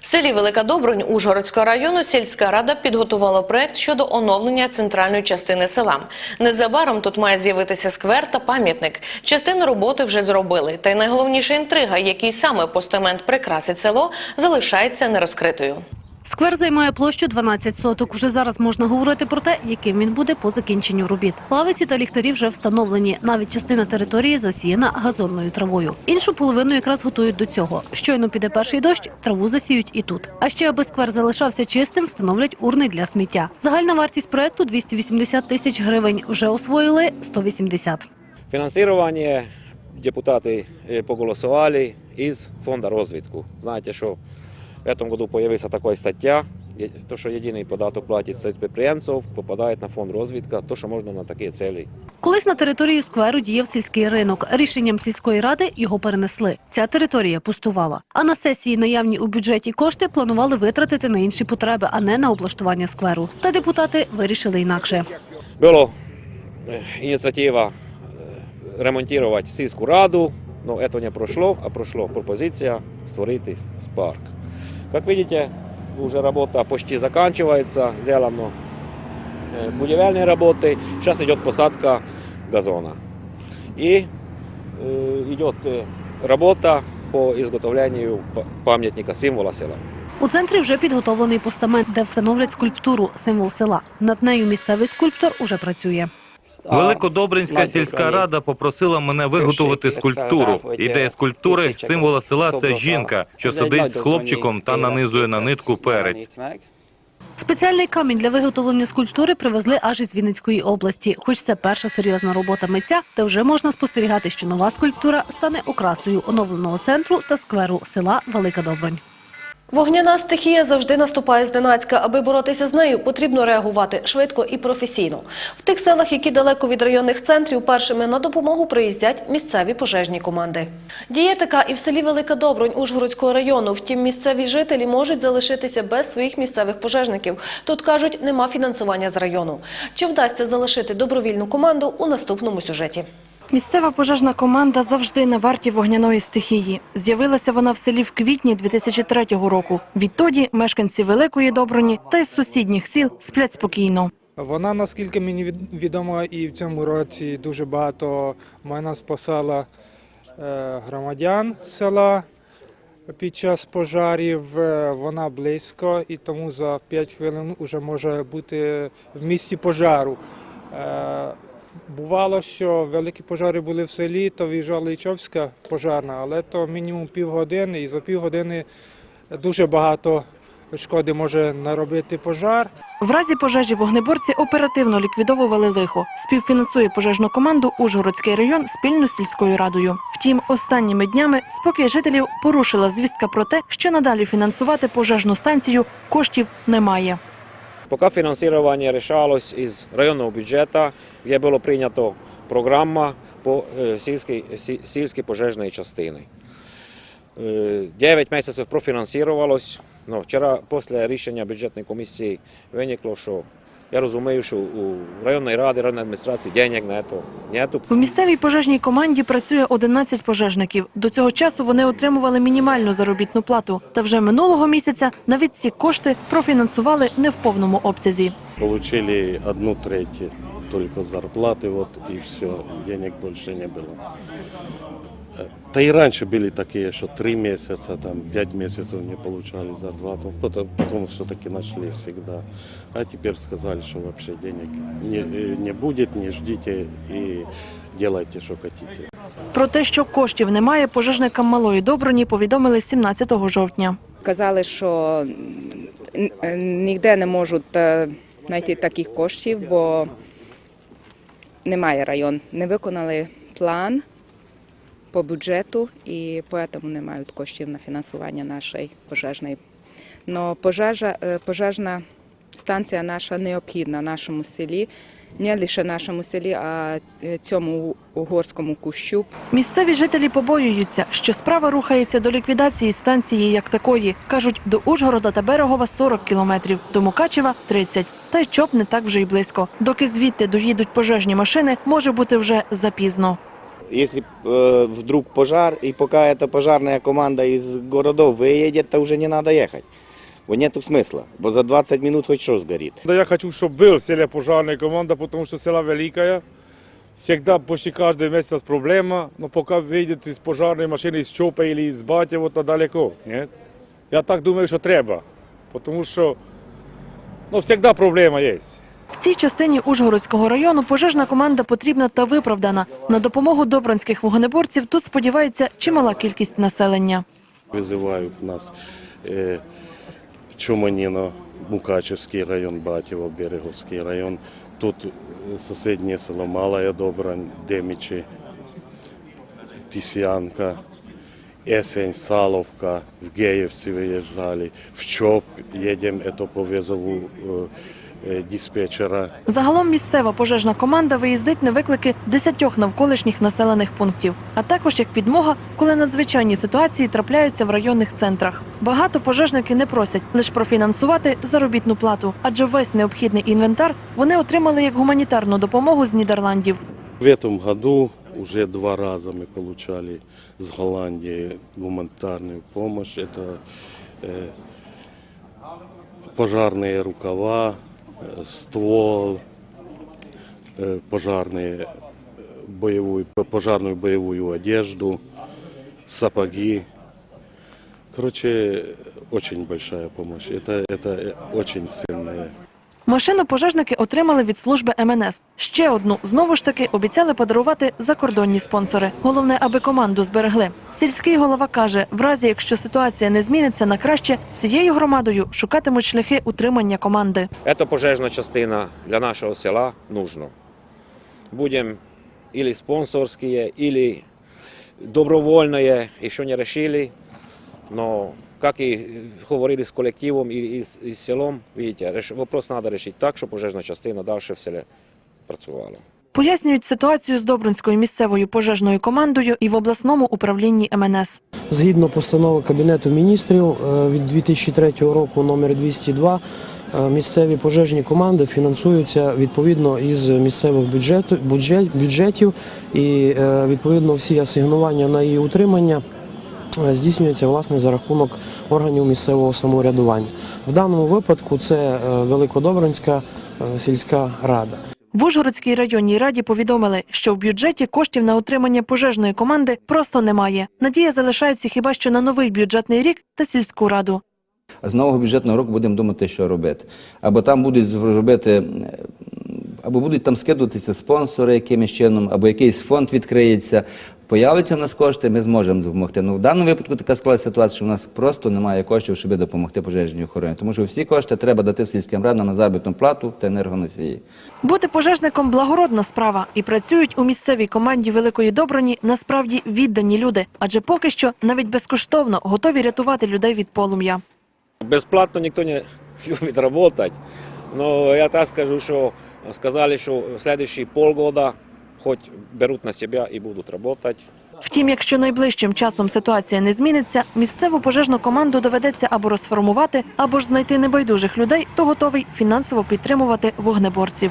В селі Велика Добрунь Ужгородського району сільська рада підготувала проект щодо оновлення центральної частини села. Незабаром тут має з'явитися сквер та пам'ятник. Частину роботи вже зробили. Та й найголовніша інтрига, який саме постамент прикрасить село, залишається нерозкритою. Сквер займає площу 12 соток. Уже зараз можна говорити про те, яким він буде по закінченню робіт. Лавиці та ліхтарі вже встановлені. Навіть частина території засіяна газонною травою. Іншу половину якраз готують до цього. Щойно піде перший дощ, траву засіють і тут. А ще, аби сквер залишався чистим, встановлять урни для сміття. Загальна вартість проекту 280 тисяч гривень. Вже освоїли 180. Фінансування депутати е, проголосували із фонду розвитку. Знаєте, що в цьому году з'явилася така стаття, є- то, що єдиний податок платить з підприємців, попадає на фонд розвитку, то, що можна на такі цілі. Колись на території скверу діяв сільський ринок. Рішенням сільської ради його перенесли. Ця територія пустувала. А на сесії наявні у бюджеті кошти планували витратити на інші потреби, а не на облаштування скверу. Та депутати вирішили інакше. Була е, ініціатива е, ремонтувати сільську раду, але це не пройшло, а пройшла пропозиція створити парк. Як бачите, вже робота почти закінчується, зроблено е, будівельні роботи, зараз йде посадка газона. І е, йде е, робота по ізготовленню па- пам'ятника символа села. У центрі вже підготовлений постамент, де встановлять скульптуру символ села. Над нею місцевий скульптор уже працює. Великодобринська сільська рада попросила мене виготовити скульптуру. Ідея скульптури символа села це жінка, що сидить з хлопчиком та нанизує на нитку перець. Спеціальний камінь для виготовлення скульптури привезли аж із Вінницької області. Хоч це перша серйозна робота митця, та вже можна спостерігати, що нова скульптура стане окрасою оновленого центру та скверу села Велика Добронь. Вогняна стихія завжди наступає зненацька. Аби боротися з нею, потрібно реагувати швидко і професійно. В тих селах, які далеко від районних центрів, першими на допомогу приїздять місцеві пожежні команди. Діє така і в селі Велика Добронь Ужгородського району. Втім, місцеві жителі можуть залишитися без своїх місцевих пожежників. Тут кажуть, нема фінансування з району. Чи вдасться залишити добровільну команду у наступному сюжеті? Місцева пожежна команда завжди на варті вогняної стихії. З'явилася вона в селі в квітні 2003 року. Відтоді мешканці Великої Доброні та із сусідніх сіл сплять спокійно. Вона, наскільки мені від- відомо, і в цьому році дуже багато мене спасала е, громадян села під час пожарів. Е, Вона близько і тому за 5 хвилин вже може бути в місті пожару. Бувало, що великі пожари були в селі, то виїжджала Ічовська пожарна, але то мінімум півгодини, і за півгодини дуже багато шкоди може наробити пожар. В разі пожежі вогнеборці оперативно ліквідовували лихо. Співфінансує пожежну команду Ужгородський район спільно з сільською радою. Втім, останніми днями спокій жителів порушила звістка про те, що надалі фінансувати пожежну станцію коштів немає. Поки фінансування рішалось із районного бюджету, де було прийнято програма по сільській, сі- сільській пожежної частини. Е, Дев'ять місяців профінансувалось. Вчора, після рішення бюджетної комісії, виникло, що я розумію, що у районної ради, районної адміністрації денег нету. нету. У місцевій пожежній команді працює 11 пожежників. До цього часу вони отримували мінімальну заробітну плату. Та вже минулого місяця навіть ці кошти профінансували не в повному обсязі. Получили одну треть только зарплаты, вот и все, денег больше не было. Э, Да и раньше были такие, что три месяца, там пять месяцев не получали зарплату, потом, потом все-таки нашли всегда. А теперь сказали, что вообще денег не, э, не будет, не ждите и делайте, что хотите. Про те, що коштів немає, пожежникам малої Доброні повідомили 17 жовтня. Казали, що н- е, ніде не можуть е, знайти таких коштів, бо немає район. Не виконали план по бюджету і тому не мають коштів на фінансування нашої пожежної. Но пожежа, е, пожежна станція наша необхідна нашому селі, не лише нашому селі, а е, цьому угорському кущу. Місцеві жителі побоюються, що справа рухається до ліквідації станції як такої. Кажуть, до Ужгорода та Берегова 40 кілометрів, до Мукачева – 30. Та й чоп не так вже й близько. Доки звідти доїдуть пожежні машини, може бути вже запізно если э, вдруг пожар, и пока эта пожарная команда из городов выедет, то уже не надо ехать. Вот нету смысла, бо за 20 минут хоть что сгорит. Да я хочу, чтобы был в селе пожарная команда, потому что села великая. Всегда, почти каждый месяц проблема, но пока выйдет из пожарной машины, из ЧОПа или из Батьева, то далеко. Нет? Я так думаю, що треба. Потому що ну, всегда проблема есть. В цій частині Ужгородського району пожежна команда потрібна та виправдана. На допомогу добранських вогнеборців тут сподівається чимала кількість населення. Вызывают нас э, Чуманино, Мукачевский район, Батьево, Береговский район. Тут э, соседнее село Малая Добрань, Демичи, Тисянка, Есень, Саловка, в Геевцы выезжали, в ЧОП едем, это по вызову э, э, диспетчера. Загалом місцева пожежна команда виїздить на виклики десятьох навколишніх населених пунктів, а також як підмога, коли надзвичайні ситуації трапляються в районних центрах. Багато пожежники не просять лише профінансувати заробітну плату, адже весь необхідний інвентар вони отримали як гуманітарну допомогу з Нідерландів. В этом году уже два раза мы получали с Голландии гуманитарную помощь. Это э, пожарные рукава, э, ствол, э, пожарные э, боевую, пожарную боевую одежду, сапоги. Короче, очень большая помощь. Это, это э, очень сильная Машину пожежники отримали від служби МНС. Ще одну знову ж таки обіцяли подарувати закордонні спонсори. Головне, аби команду зберегли. Сільський голова каже: в разі, якщо ситуація не зміниться на краще, всією громадою шукатимуть шляхи утримання команди. Эта пожежна частина для нашего села нужно. Будем или спонсорские, или добровольные, еще не решили. Но, как и говорили с коллективом и, и, и с селом, видите, реш- вопрос надо решить так, щоб пожежна частина далі в селі працювала. Пояснюють ситуацію з Добринською місцевою пожежною командою і в обласному управлінні МНС. Згідно постанови Кабінету міністрів е, від 2003 року номер 202, е, місцеві пожежні команди фінансуються відповідно із місцевих бюджету- бюджет- бюджетів і е, відповідно всі асигнування на її утримання здійснюється власне за рахунок органів місцевого самоврядування. В даному випадку це е, Великодобринська е, сільська рада. В Ужгородській районній раді повідомили, що в бюджеті коштів на утримання пожежної команди просто немає. Надія залишається хіба що на новий бюджетний рік та сільську раду. з нового бюджетного року будемо думати, що робити. Або там будуть робити, е, або будуть там скидуватися спонсори якимось чином, або якийсь фонд відкриється. Появляться в нас кошти, ми зможемо допомогти. Ну в даному випадку така склалася ситуація, що в нас просто немає коштів, щоб допомогти пожежній охороні. Тому що всі кошти треба дати сільським радам на заробітну плату та енергоносії. Бути пожежником благородна справа, і працюють у місцевій команді Великої Доброні насправді віддані люди, адже поки що навіть безкоштовно готові рятувати людей від полум'я. Бесплатно никто не любит работать. Но я так скажу, что сказали, что в следующие полгода хоть беруть на себе і будуть працювати. Втім, якщо найближчим часом ситуація не зміниться, місцеву пожежну команду доведеться або розформувати, або ж знайти небайдужих людей, хто готовий фінансово підтримувати вогнеборців.